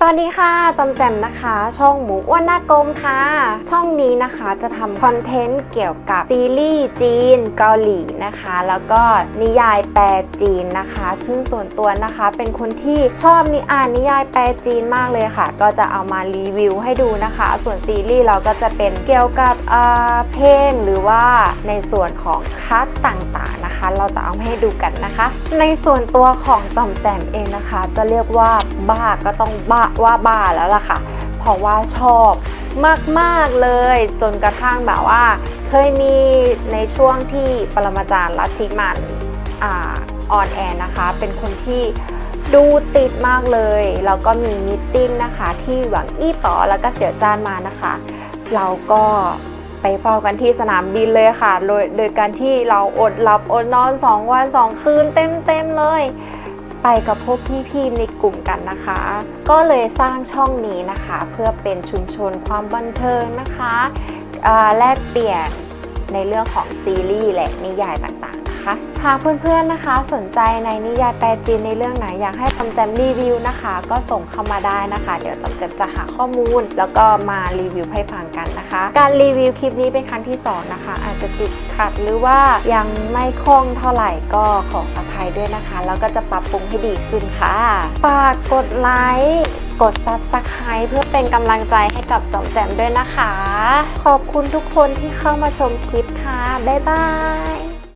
สวัสดีค่ะจอมแจมนะคะ ช่องหมูอ้วนหน้ากลมค่ะ ช่องนี้นะคะจะทำคอนเทนต์เกี่ยวกับซีรีส์จีนเกาหลีนะคะ แล้วก็นิยายแปลจีนนะคะ ซึ่งส่วนตัวนะคะเป็นคนที่ชอบนิอ่านนิยายแปลจีนมากเลยค่ะ ก็จะเอามารีวิวให้ดูนะคะ ส่วนซีรีส์เราก็จะเป็นเกี่ยวกับอ่าเพลงหรือว่าในส่วนของคัสต่างๆนะคะ เราจะเอามาให้ดูกันนะคะ ในส่วนตัวของจอมแจมเองนะคะ จะเรียกว่าบ้าก็ต้องบ้าว่าบ้าแล้วล่ะค่ะ เพราะว่าชอบมากๆเลยจนกระทั่งแบบว่า เคยมีในช่วงที่ปรมาจารย์ลัทธิมันออนแอร์นะคะ เป็นคนที่ดูติดมากเลย แล้วก็มีมิทติ้งนะคะ ที่หวังอี้ป๋อแล้วก็เสี่ยวจานมานะคะ เราก็ไปเฝ้ากันที่สนามบินเลยค่ะ โดยโดยการที่เราอดหลับอดนอน 2 วัน 2 คืนเต็มๆเลย ไปกับพวกพี่ๆในกลุ่มกันนะคะ ก็เลยสร้างช่องนี้นะคะ เพื่อเป็นชุมชนความบันเทิงนะคะแลกเปลี่ยน ในเรื่องของซีรีส์และนิยายต่างๆนะคะหากเพื่อนๆนะคะ สนใจในนิยายแปลจีนในเรื่องไหนอยากให้จำแจมรีวิวนะคะ ก็ส่งเข้ามาได้นะคะ เดี๋ยวจำแจมจะหาข้อมูล แล้วก็มารีวิวให้ฟังกันนะคะ การรีวิวคลิปนี้เป็นครั้งที่สองนะคะ อาจจะติดขัดหรือว่ายังไม่คล่องเท่าไหร่ก็ขออภัยด้วยนะคะ แล้วก็จะปรับปรุงให้ดีขึ้นค่ะฝากกดไลค์ กด Subscribe เพื่อเป็นกำลังใจให้กับจอมแจมด้วยนะคะ ขอบคุณทุกคนที่เข้ามาชมคลิปค่ะ บ๊ายบาย